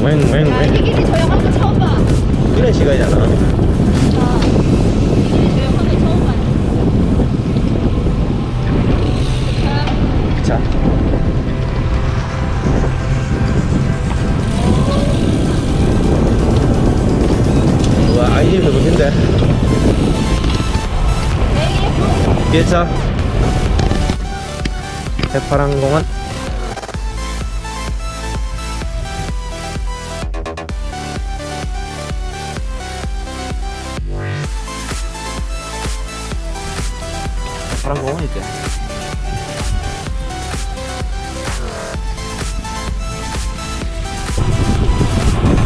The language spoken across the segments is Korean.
웽웽웽 이게 조용한 거 처음 봐. 이런 시간이잖아. 처음. 자. 우와 아이님 기차 해파랑공원 파랑공원 있대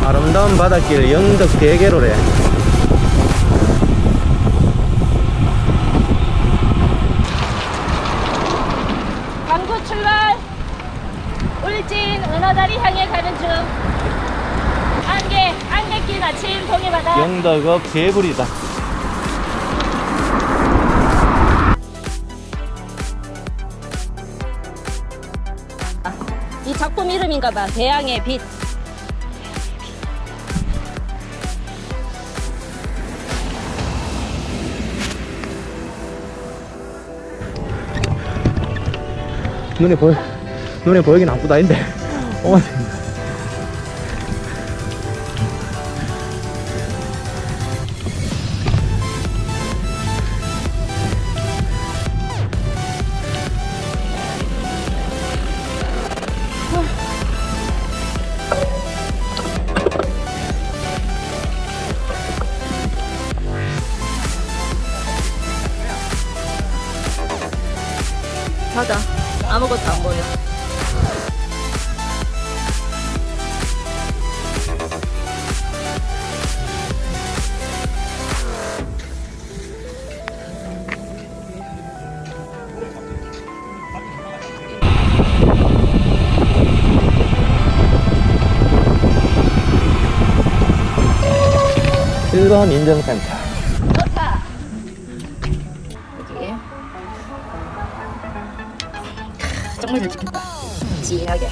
아름다운 바닷길 영덕 대게로래 광주 출발. 울진 은하다리 향해 가는 중. 안개, 안개길 마침 동해바다. 영덕읍 개불이다 이름인가 봐. 대양의 빛. 눈에 보여 눈에 보이긴 아프다 인데 어머 1번 인증센터. 좋다. 여기. 정말 잘 찍혔다. 진하게.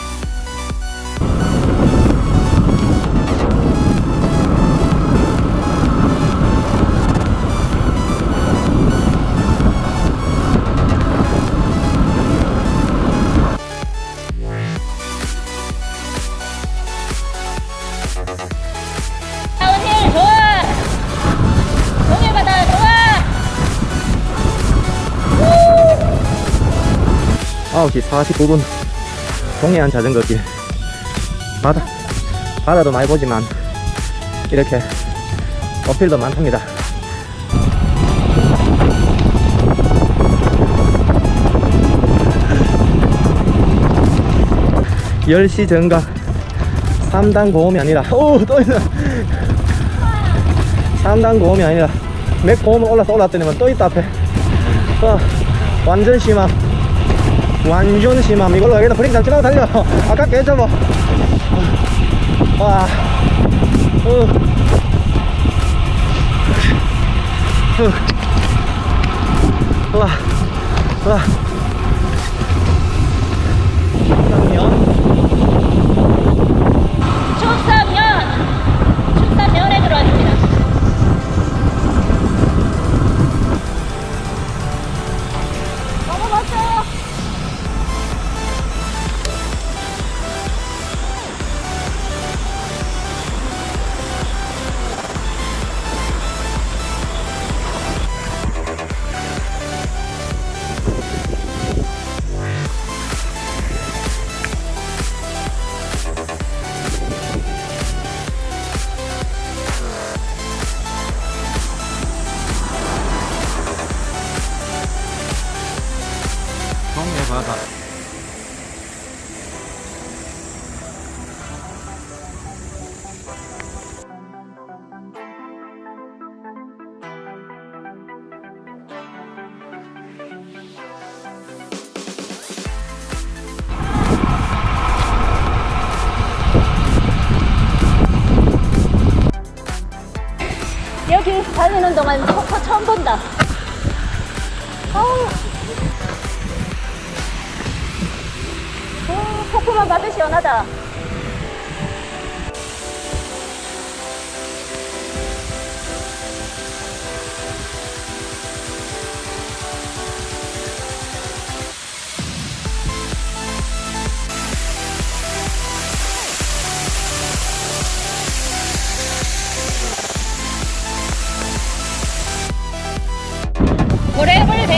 9시 49분. 동해안 자전거길. 바다. 바다도 많이 보지만 이렇게 어필도 많답니다. 10시 정각 3단 고음이 아니라. 오또 있네. 3단 고음이 아니라. 맥 고음을 올라서 올랐더니만 또 있다 앞에. 어, 완전 심함 완전 심함 이걸로 여기다 브레이크 잡지마 달려 아까 깨져봐 와 어. 후. 와, 와. 그러면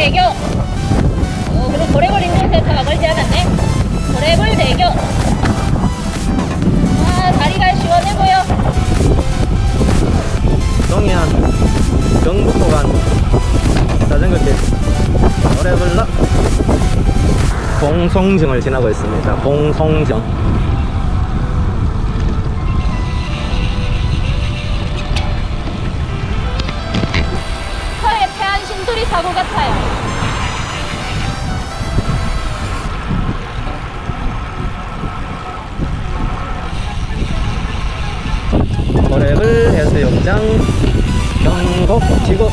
대교. 어, 그래 고래굴 인증센터가 멀지 않았네. 고래굴 대교. 아, 다리가 시원해 보여. 동해안 경북도 간 자전거길 노래불러 봉송정을 지나고 있습니다. 봉송정. 사고 같아요. 노래불 해수욕장 경복 지구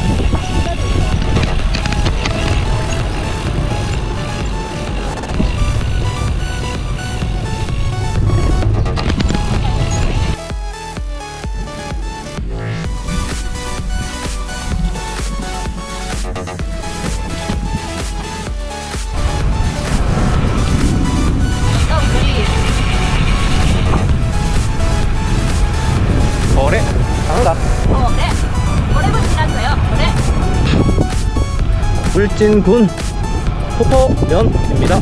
울진군 포포면입니다.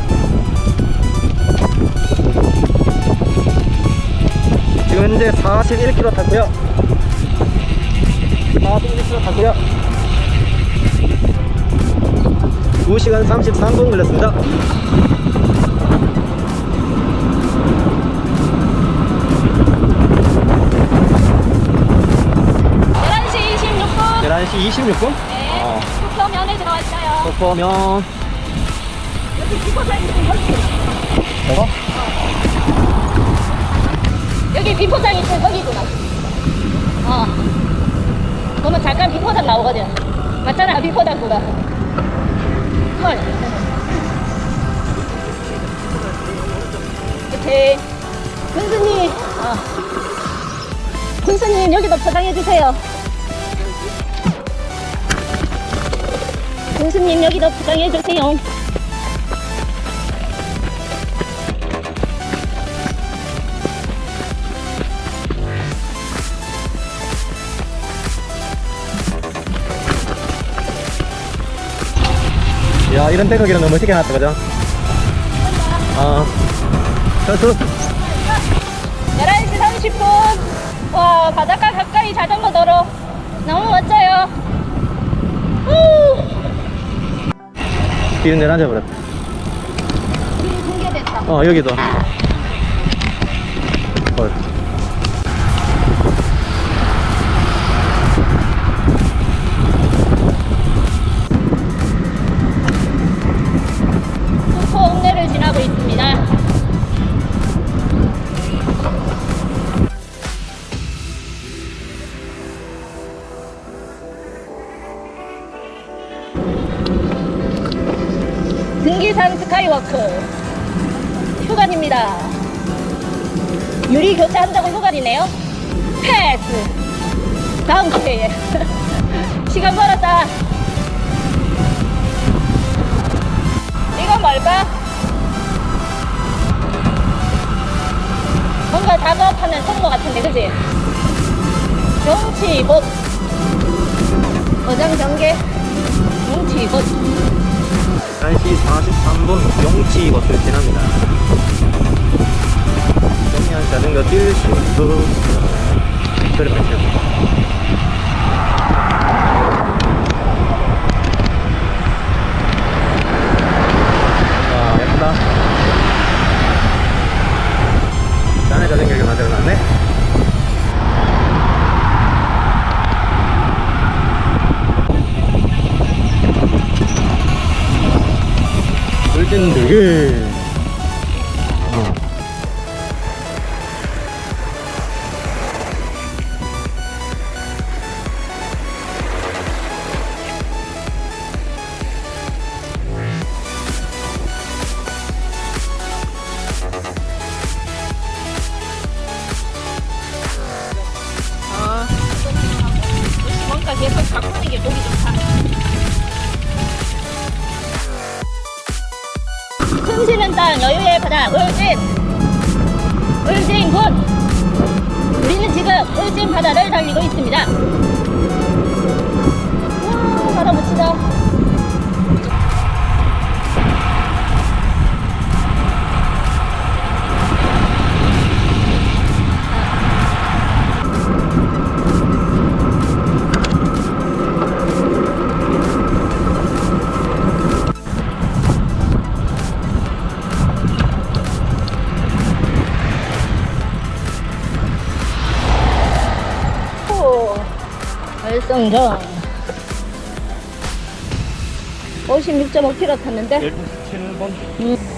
지금 현재 41km 탔고요. 41km 탔고요. 2시간 33분 걸렸습니다. 시 26분. 11시 26분? 네. 어, 북서면에 들어왔어요. 포포면 여기 비포장 있는 거기. 저거? 여기 비포장 있는 거기구나. 어. 그러면 잠깐 비포장 나오거든. 맞잖아, 비포장구가. 헐. 그치. 군수님, 어. 군수님, 여기도 포장해 주세요. 군수님, 여기도 포장해주세요. 야, 이런 데거기는 너무 멋지게 해놨다, 그죠? 어. 선수. 11시 30분. 와, 바닷가 가까이 자전거 도로. 너무 멋져요. 후! 길이 붕괴됐다. 어, 여기도. 등기산 스카이워크 휴관입니다. 유리 교체한다고 휴관이네요. 패스. 다음 기회에 시간 벌었다. 이건 뭘까? 뭔가 작업하는 통로 같은데, 그지? 경치봇. 어장 전개. 경치봇. 11시 43분 용치 곳을 지납니다. 동해안 자전거 길 신부. 그러면 되게 어. 뭔가 계속 바꾸는 게 보기 좋다. 낭만 여유의 바다 울진. 울진군. 우리는 지금 울진 바다를 달리고 있습니다 월성정 56.5km 탔는데 7번. 음.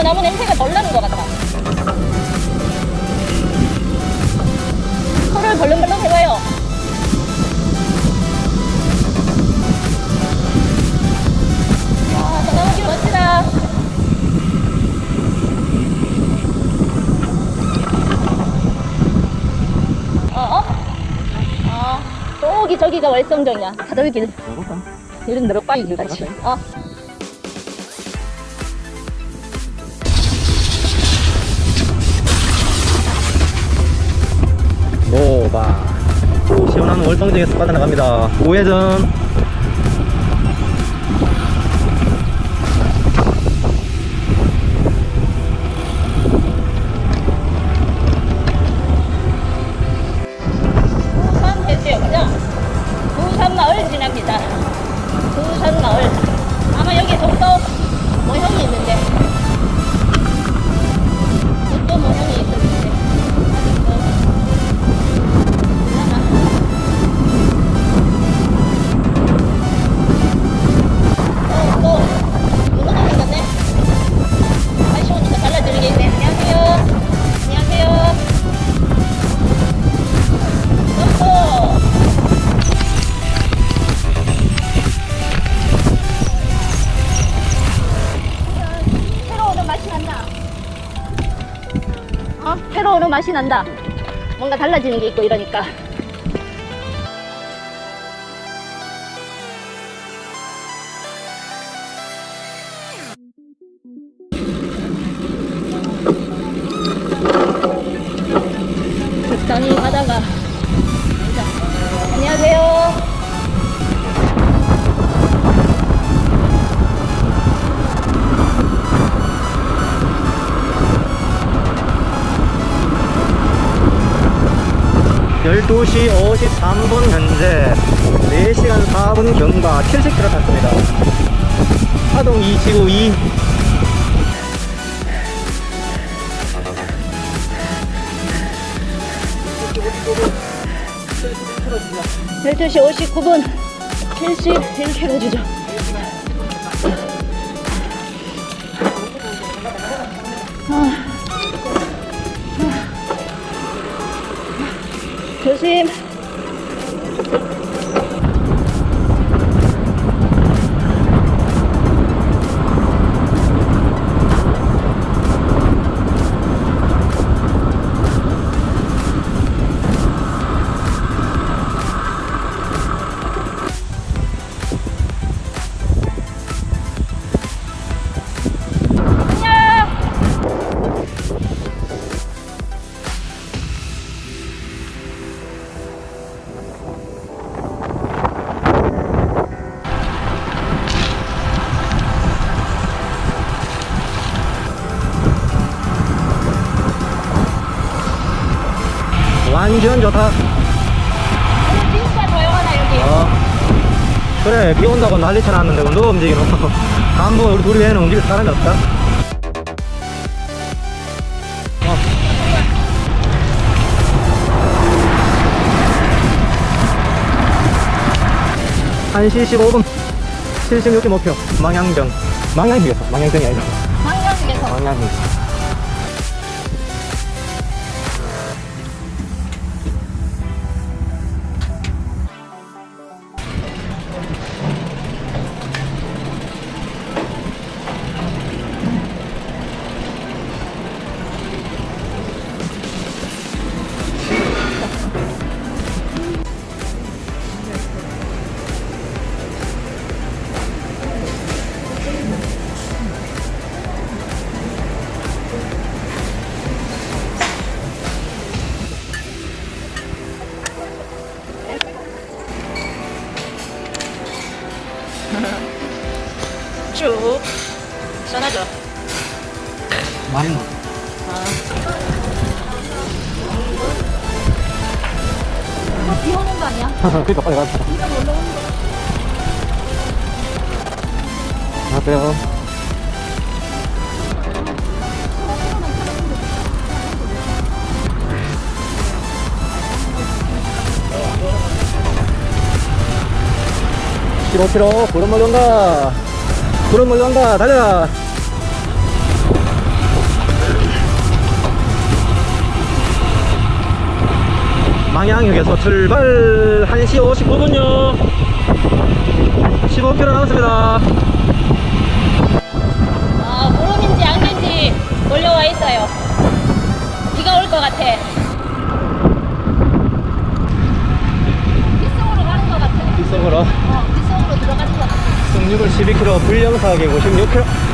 저 나무 냄새가 덜 나는 것 같다. 코를 벌렁벌렁 해봐요. 어, 어? 어, 저기가 월성정이야. 사돌길. 이런 너럭바이길 같이. 어. 월성정에서 빠져나갑니다. 우회전. 오는 맛이 난다. 뭔가 달라지는 게 있고 이러니까. 12시 53분 현재 4시간 4분 경과 70km 탔습니다. 하동 272 12시 59분 71km 주죠. 조 완전 좋다. 진짜 조용하다 여기. 어. 그래, 비 온다고 난리 쳐놨는데, 누가 움직이노? 한번 우리 둘이 외에는 움직일 사람이 없다. 어. 한시 15분 76.5km 망향정 망향이겠어 망향정이 아니고 방향에서 망향이 그러니까 빨리 가자. 비가 몰라 오는 거. 안녕하세요. 키로 키로 구름 멀리 온다 구름 멀리 온다 달려 망향역에서 출발 1시 59분요 15km 남았습니다 아, 구름인지 안개인지 몰려와 있어요. 비가 올 것 같아. 빗속으로 가는 것 같아. 뒷속으로 어, 빗속으로 들어가는 것 같아. 승률을 12km 불량사하게 56km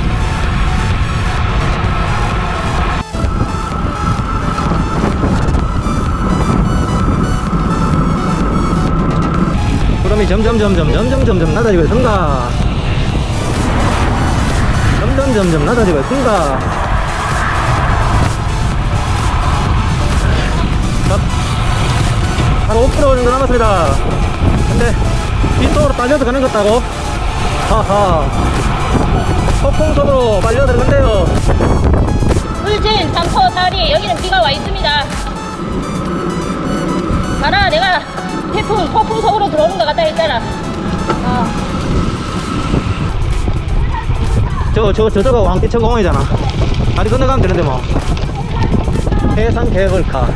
구름이 점점 점점 점점 점점 낮아지고 있습니다 점점 점점 낮아지고 있습니다 자, 한 5km 정도 남았습니다 근데 이쪽으로 빨려서 가는 것 같다고 하하 폭풍속으로 빨려 들어간대요 울진, 반포, 다리 여기는 비가 와 있습니다. 봐라, 내가 태풍, 폭풍 속으로 들어오는 것 같다 했잖아. 어. 저, 저, 저저가 왕기천 공원이잖아. 다리 건너가면 되는데 뭐. 해상 케이블카.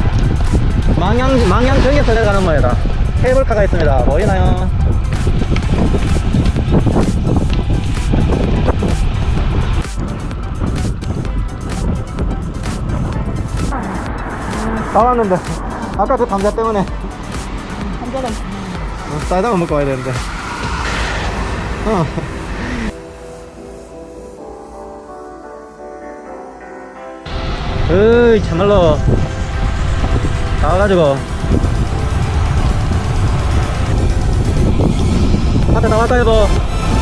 망양, 망양정에서 내려가는 모양이다. 케이블카가 있습니다. 보이나요? 다 왔는데. 아까 그 감자 때문에 감자는 어, 싸다가 먹고 와야 되는데. 어. 으이 참말로. 다 와가지고. 앞에 다 왔다 해보.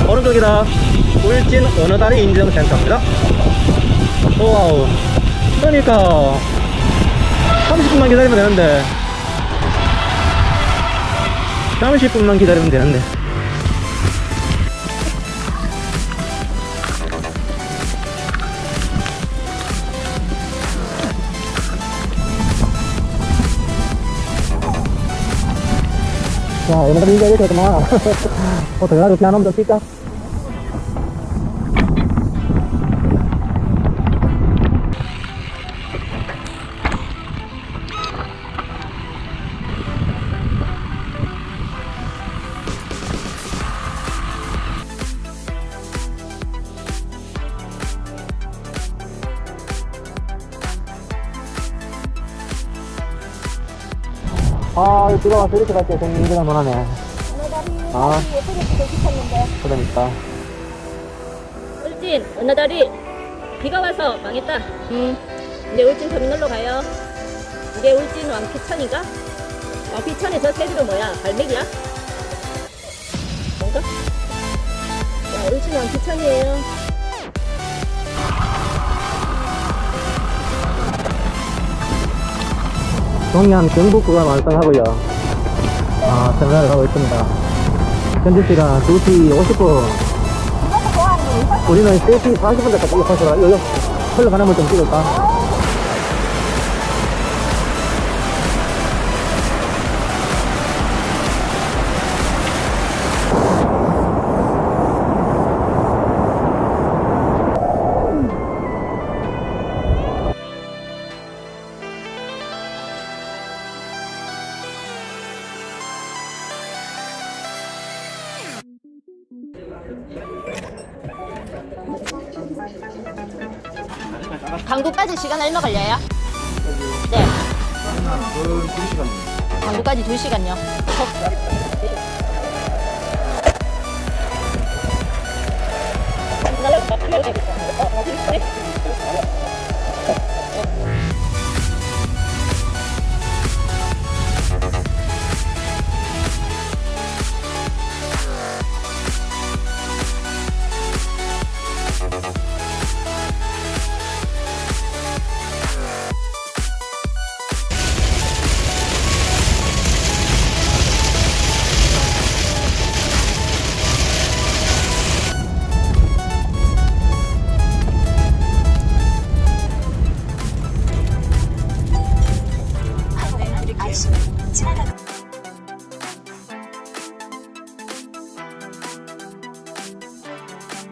오른쪽이다. 울진 어느 다리 인증센터입니다. 오와우. 그러니까. 30분만 기다리면 되는데 30분만 기다리면 되는데 와 오늘 인자 이렇게 했구만 어떻게 가지고 피아노 좀 칠까? 아, 와서 이렇게 좀 인기가 많네. 아, 그러니까. 울진, 어느 다리 비가 와서 망했다. 음. 이제 울진 터미널로 가요. 이게 울진 왕피천인가? 왕피천의 저 새들은 뭐야? 갈매기야? 뭔가? 자, 울진 왕피천이에요. 동해안 경북구가 완성하고요. 아, terminal 가고 있습니다. 현재 시간 2시 50분. 우리는 3시 40분 대까지 가서 여기 흘러가는 걸 좀 찍을까? 얼마 걸려요? 네. 강구까지 2시간요.